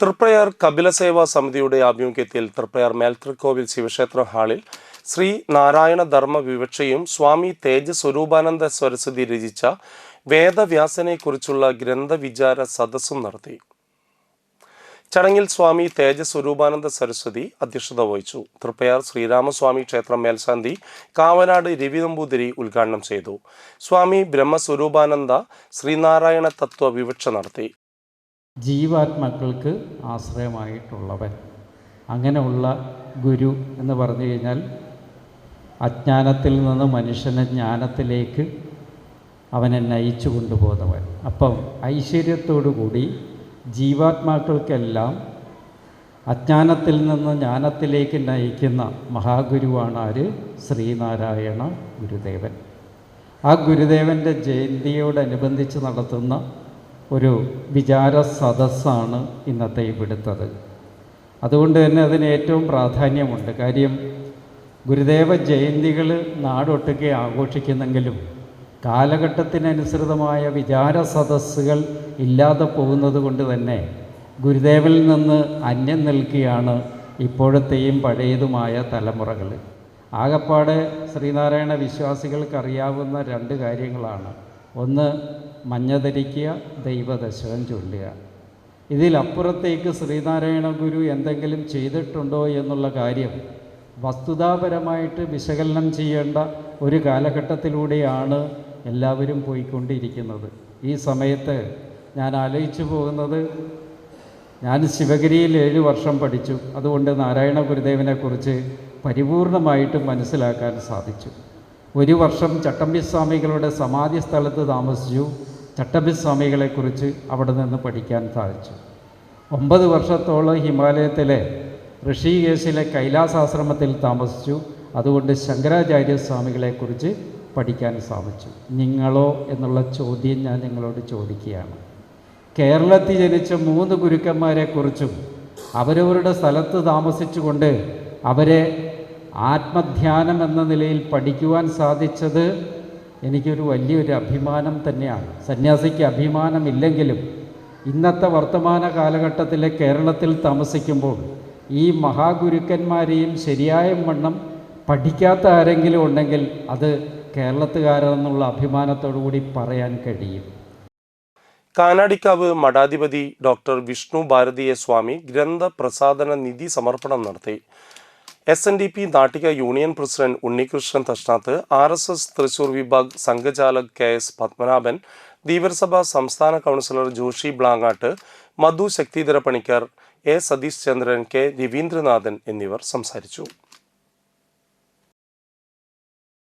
തൃപ്രയാർ കപിലസേവാ സമിതിയുടെ ആഭിമുഖ്യത്തിൽ തൃപ്രയാർ മേൽത്തൃക്കോവിൽ ശിവക്ഷേത്ര ഹാളിൽ ശ്രീ നാരായണ ധർമ്മ വിവക്ഷയും സ്വാമി തേജ സ്വരൂപാനന്ദ സരസ്വതി രചിച്ച വേദവ്യാസനെക്കുറിച്ചുള്ള ഗ്രന്ഥവിചാര സദസ്സും നടത്തി. ചടങ്ങിൽ സ്വാമി തേജ സ്വരൂപാനന്ദ സരസ്വതി അധ്യക്ഷത വഹിച്ചു. തൃപ്പയാർ ശ്രീരാമസ്വാമി ക്ഷേത്രം മേൽശാന്തി കാവനാട് രവി നമ്പൂതിരി ഉദ്ഘാടനം ചെയ്തു. സ്വാമി ബ്രഹ്മസ്വരൂപാനന്ദ ശ്രീനാരായണ തത്വ വിവക്ഷ നടത്തി. ജീവാത്മാക്കൾക്ക് ആശ്രയമായിട്ടുള്ളവൻ. അങ്ങനെയുള്ള ഗുരു എന്ന് പറഞ്ഞു കഴിഞ്ഞാൽ അജ്ഞാനത്തിൽ നിന്ന് മനുഷ്യനെ ജ്ഞാനത്തിലേക്ക് അവനെ നയിച്ചു കൊണ്ടുപോകുന്നവൻ. അപ്പം ഐശ്വര്യത്തോടു കൂടി ജീവാത്മാക്കൾക്കെല്ലാം അജ്ഞാനത്തിൽ നിന്ന് ജ്ഞാനത്തിലേക്ക് നയിക്കുന്ന മഹാഗുരുവാണ് ആര് ശ്രീനാരായണ ഗുരുദേവൻ. ആ ഗുരുദേവന്റെ ജയന്തിയോടനുബന്ധിച്ച് നടത്തുന്ന ഒരു വിചാര സദസ്സാണ് ഇന്നത്തെ ഇവിടുത്തത്. അതുകൊണ്ട് തന്നെ അതിന് ഏറ്റവും പ്രാധാന്യമുണ്ട്. കാര്യം ഗുരുദേവ ജയന്തികൾ നാടൊട്ടുക്കെ ആഘോഷിക്കുന്നെങ്കിലും കാലഘട്ടത്തിനനുസൃതമായ വിചാര സദസ്സുകൾ ഇല്ലാതെ പോകുന്നത് കൊണ്ട് തന്നെ ഗുരുദേവനിൽ നിന്ന് അന്യം നിൽക്കുകയാണ് ഇപ്പോഴത്തെയും പഴയതുമായ തലമുറകൾ ആകപ്പാടെ ശ്രീനാരായണ വിശ്വാസികൾക്കറിയാവുന്ന രണ്ട് കാര്യങ്ങളാണ്. ഒന്ന് മഞ്ഞ ധരിക്കുക ദൈവദശകം ചൊല്ലുക. ഇതിലപ്പുറത്തേക്ക് ശ്രീനാരായണ ഗുരു എന്തെങ്കിലും ചെയ്തിട്ടുണ്ടോ എന്നുള്ള കാര്യം വസ്തുതാപരമായിട്ട് വിശകലനം ചെയ്യേണ്ട ഒരു കാലഘട്ടത്തിലൂടെയാണ് എല്ലാവരും പോയിക്കൊണ്ടിരിക്കുന്നത്. ഈ സമയത്ത് ഞാൻ ആലോചിച്ചു പോകുന്നത് ഞാൻ ശിവഗിരിയിൽ ഏഴ് വർഷം പഠിച്ചു. അതുകൊണ്ട് നാരായണ ഗുരുദേവനെക്കുറിച്ച് പരിപൂർണമായിട്ട് മനസ്സിലാക്കാൻ സാധിച്ചു. ഒരു വർഷം ചട്ടമ്പിസ്വാമികളുടെ സമാധി സ്ഥലത്ത് താമസിച്ചു. ചട്ടമ്പിസ്വാമികളെക്കുറിച്ച് അവിടെ നിന്ന് പഠിക്കാൻ സാധിച്ചു. ഒമ്പത് വർഷത്തോളം ഹിമാലയത്തിലെ ഋഷികേശിലെ കൈലാസാശ്രമത്തിൽ താമസിച്ചു. അതുകൊണ്ട് ശങ്കരാചാര്യ സ്വാമികളെക്കുറിച്ച് പഠിക്കാൻ സാധിച്ചു. നിങ്ങളോ എന്നുള്ള ചോദ്യം ഞാൻ നിങ്ങളോട് ചോദിക്കുകയാണ്. കേരളത്തിൽ ജനിച്ച മൂന്ന് ഗുരുക്കന്മാരെക്കുറിച്ചും അവരവരുടെ സ്ഥലത്ത് താമസിച്ചുകൊണ്ട് അവരെ ആത്മധ്യാനം എന്ന നിലയിൽ പഠിക്കുവാൻ സാധിച്ചത് എനിക്കൊരു വലിയൊരു അഭിമാനം തന്നെയാണ്. സന്യാസിക്ക് അഭിമാനമില്ലെങ്കിലും ഇന്നത്തെ വർത്തമാന കാലഘട്ടത്തിലെ കേരളത്തിൽ താമസിക്കുമ്പോൾ ഈ മഹാഗുരുക്കന്മാരെയും ശരിയായ വണ്ണം പഠിക്കാത്ത ആരെങ്കിലും ഉണ്ടെങ്കിൽ അത് കേരളത്തുകാരെന്നുള്ള അഭിമാനത്തോടു കൂടി പറയാൻ കഴിയും. കാനാടിക്കാവ് മഠാധിപതി ഡോക്ടർ വിഷ്ണു ഭാരതീയ സ്വാമി ഗ്രന്ഥ പ്രസാദന നിധി സമർപ്പണം നടത്തി. S N D P Nattika union president Unnikrishnan Thashnath R S S Thrissur വിഭാഗ് സംഘചാലക് കെ എസ് പത്മനാഭൻ ധീവരസഭ സംസ്ഥാന councillor Joshi Blangad Madhu Shakthidhara Panicker A Satheesh Chandran K Raveendranathan എന്നിവർ സംസാരിച്ചു.